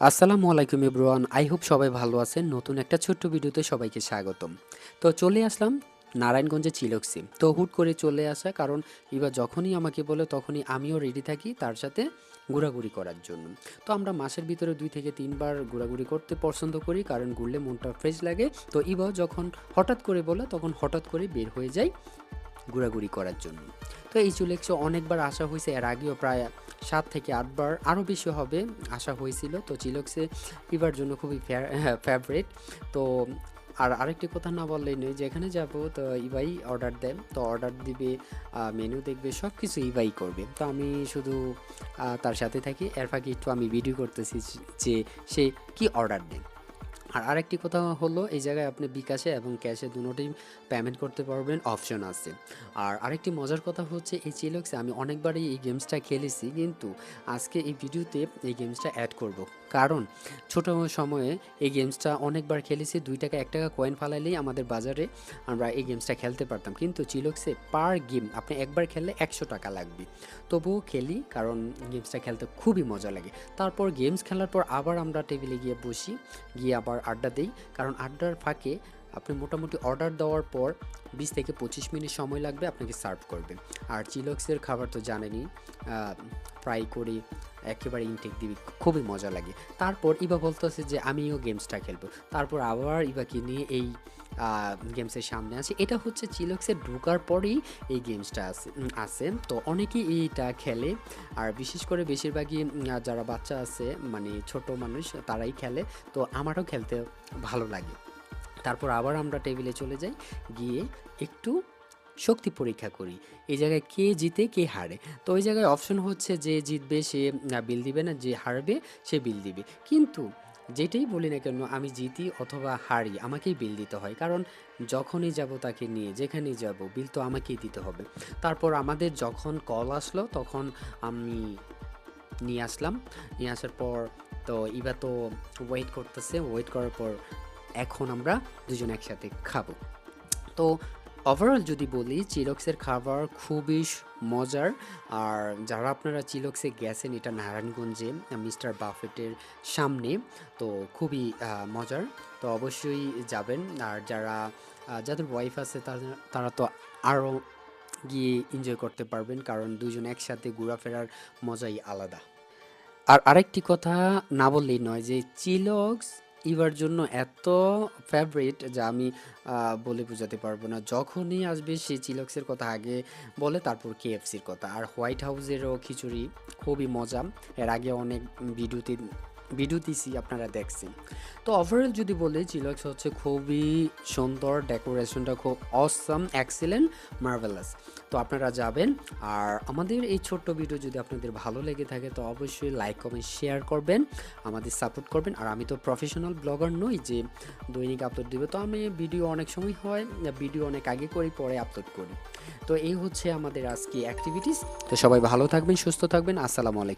আসসালামু আলাইকুম everyone, I hope সবাই ভালো আছেন। নতুন একটা ছোট্ট ভিডিওতে সবাইকে স্বাগতম। তো চলে আসলাম নারায়ণগঞ্জে চিলকসি। তো হুট করে চলে আসা, কারণ এবার যখনই আমাকে বলে তখনই আমিও রেডি থাকি তার সাথে ঘোরাঘুরি করার জন্য। তো আমরা মাসের ভিতরে দুই থেকে তিনবার ঘোরাঘুরি করতে পছন্দ করি, কারণ ঘুরলে মনটা ফ্রেশ লাগে। তো এবার যখন হঠাৎ করে বলে, তখন হঠাৎ করে বের হয়ে যাই ঘোরাঘুরি করার জন্য। তো এই চুলেক্সে অনেকবার আসা হয়েছে, এর আগেও প্রায় সাত থেকে আটবার আরও বেশি হবে, আশা হয়েছিল। তো চিলক্সে এবার জন্য খুবই ফেভারিট তো আর আরেকটি কথা না বললেই নয়, যেখানে যাব তো ইবাই অর্ডার দেন। তো অর্ডার দিবে মেনু দেখবে সব কিছু ইবাই করবে। তো আমি শুধু তার সাথে থাকি। এর ফাঁকে একটু আমি ভিডিও করতেছি যে সে কি অর্ডার দেয় আর আরেকটি কথা হলো, এই জায়গায় আপনি বিকাশে এবং ক্যাশে দুটোই পেমেন্ট করতে পারবেন অপশন আছে। আর আরেকটি মজার কথা হচ্ছে, এই চিলক্সে আমি অনেকবারই এই গেমসটা খেলেছি, কিন্তু আজকে এই ভিডিওতে এই গেমসটা অ্যাড করব। কারণ ছোট সময়ে এই গেমসটা অনেকবার খেলেছি, দুই টাকা, এক টাকা কয়েন ফালাইলেই আমাদের বাজারে আমরা এই গেমসটা খেলতে পারতাম। কিন্তু চিলক্সে পার গেম আপনি একবার খেললে একশো টাকা লাগবে। তবুও খেলি, কারণ গেমসটা খেলতে খুবই মজা লাগে। তারপর গেমস খেলার পর আবার আমরা টেবিলে গিয়ে বসি, গিয়ে আবার আড্ডা দেই। কারণ আড্ডার ফাঁকে আপনি মোটামুটি অর্ডার দেওয়ার পর বিশ থেকে পঁচিশ মিনিট সময় লাগবে আপনাকে সার্ভ করবে। আর চিলক্সের খাবার তো জানেনই ফ্রাই করে একেবারে ইনটেক দিবি খুবই মজা লাগে। তারপর ইবা বলতেছে যে, আমিও গেমসটা খেলব। তারপর আবার ইবাকে নিয়ে এই গেমসের সামনে আছে এটা হচ্ছে চিলক্সে ঢোকার পরেই এই গেমসটা আছে আছে তো অনেকেই এইটা খেলে। আর বিশেষ করে বেশিরভাগই যারা বাচ্চা আছে মানে ছোট মানুষ, তারাই খেলে। তো আমারও খেলতে ভালো লাগে। তারপর আবার আমরা টেবিলে চলে যাই। গিয়ে একটু শক্তি পরীক্ষা করি। এই জায়গায় কে জিতে, কে হারে। তো ওই জায়গায় অপশন হচ্ছে যে জিতবে, সে বিল দিবে না, যে হারবে, সে বিল দিবে। কিন্তু যেটাই বলি না কেন, আমি জিতি অথবা হারি, আমাকেই বিল দিতে হয়। কারণ যখনই যাব তাকে নিয়ে যেখানেই যাব বিল তো আমাকেই দিতে হবে। তারপর আমাদের যখন কল আসলো, তখন আমি নিয়ে আসলাম। নিয়ে আসার পর তো ইবা তো ওয়েট করতেছে। ওয়েট করার পর এখন আমরা দুজন একসাথে খাব। তো ওভারঅল যদি বলি চিলক্সের খাবার খুবই মজার। আর যারা আপনারা চিলক্সে গেছেন, এটা নারায়ণগঞ্জে মিস্টার বাফেটের সামনে, তো খুবই মজার। তো অবশ্যই যাবেন। আর যারা যাদের ওয়াইফ আছে, তারা তো আরও গিয়ে এনজয় করতে পারবেন, কারণ দুজন একসাথে ঘোরাফেরার মজাই আলাদা। আর আরেকটি কথা না বললেই নয় যে চিলক্স ইবার জন্য এত ফেভারিট যা আমি বলে বোঝাতে পারব না। যখনই আসবে সে চিলক্সের কথা আগে বলে, তারপর কেএফসির কথা। আর হোয়াইট হাউসেরও খিচুড়ি খুবই মজা। এর আগে অনেক ভিডিওতে ভিডিও দিছি, আপনারা দেখছেন। তো ওভারঅল যদি বলি চিলক্স হচ্ছে খুবই সুন্দর ডেকোরেশনটা খুব অসাম এক্সিলেন্ট মার্ভেলাস তো আপনারা যাবেন, আর আমাদের এই ছোট্ট ভিডিও যদি আপনাদের ভালো লেগে থাকে, তো অবশ্যই লাইক কমেন্ট শেয়ার করবেন, আমাদের সাপোর্ট করবেন। আর আমি তো প্রফেশনাল ব্লগার নই যে দৈনিক আপলোড দিব, তো আমি ভিডিও অনেক সময় হয় ভিডিও অনেক আগে করি, পরে আপলোড করি। তো এই হচ্ছে আমাদের আজকে অ্যাক্টিভিটিস তো সবাই ভালো থাকবেন, সুস্থ থাকবেন, আসসালামু আলাইকুম।